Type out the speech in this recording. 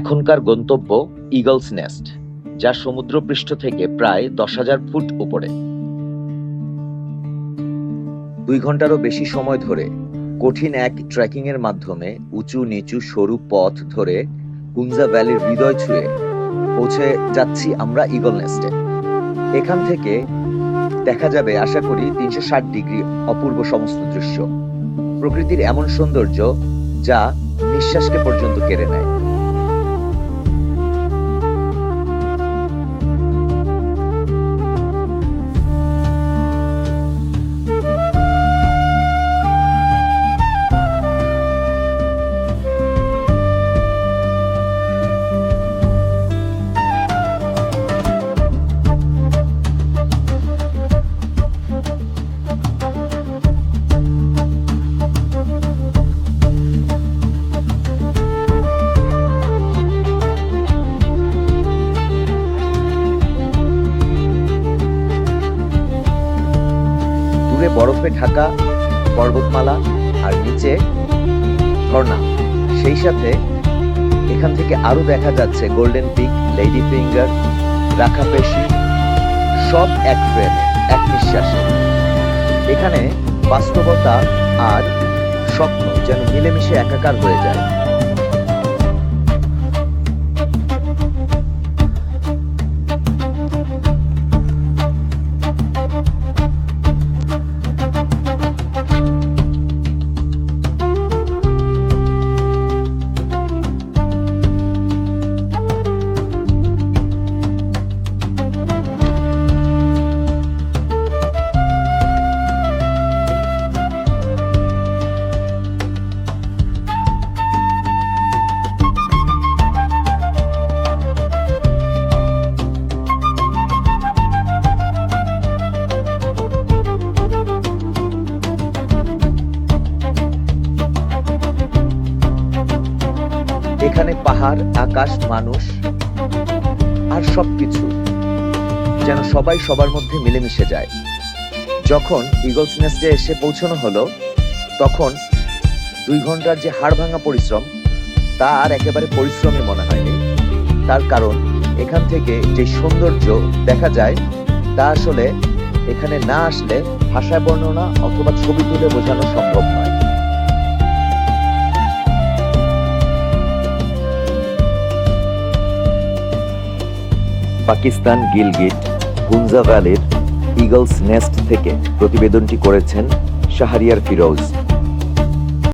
এখনকার গন্তব্য Eagles nest, যা সমুদ্রপৃষ্ঠ থেকে প্রায় দশ হাজার ফুট উপরে। দুই ঘন্টারও বেশি সময় ধরে কঠিন এক ট্রেকিং এর মাধ্যমে উঁচু নিচু সরু পথ ধরে কুঞ্জা ভ্যালির হৃদয় ছুঁয়ে পৌঁছে যাচ্ছি আমরা ইগল নেস্টে। এখান থেকে দেখা যাবে, আশা করি, তিনশো ষাট ডিগ্রি অপূর্ব সমস্ত দৃশ্য। প্রকৃতির এমন সৌন্দর্য যা নিঃশ্বাসকে পর্যন্ত কেড়ে নেয়। দূরে বরফে ঢাকা, পর্বতমালা আর নিচে ঝর্ণা। সেই সাথে এখান থেকে আরও দেখা যাচ্ছে গোল্ডেন পিক লেডি ফিঙ্গার রাখা পেশি, সব এক ফ্রেমে এক নিঃশ্বাসে। এখানে বাস্তবতা আর স্বপ্ন যেন মিলেমিশে একাকার হয়ে যায়। এখানে পাহাড়, আকাশ, মানুষ আর সবকিছু যেন সবাই সবার মধ্যে মিলেমিশে যায়। যখন ইগলস নেস্টে এসে পৌঁছানো হলো, তখন দুই ঘণ্টার যে হাড় ভাঙা পরিশ্রম, তা আর একেবারে পরিশ্রমে মনে হয়নি। তার কারণ, এখান থেকে যে সৌন্দর্য দেখা যায়, তা আসলে এখানে না আসলে ভাষায় বর্ণনা অথবা ছবি তুলে বোঝানো সম্ভব নয়। পাকিস্তান গিলগিট গুঞ্জা ভ্যালির ইগলস নেস্ট থেকে প্রতিবেদনটি করেছেন শাহরিয়ার ফিরোজ।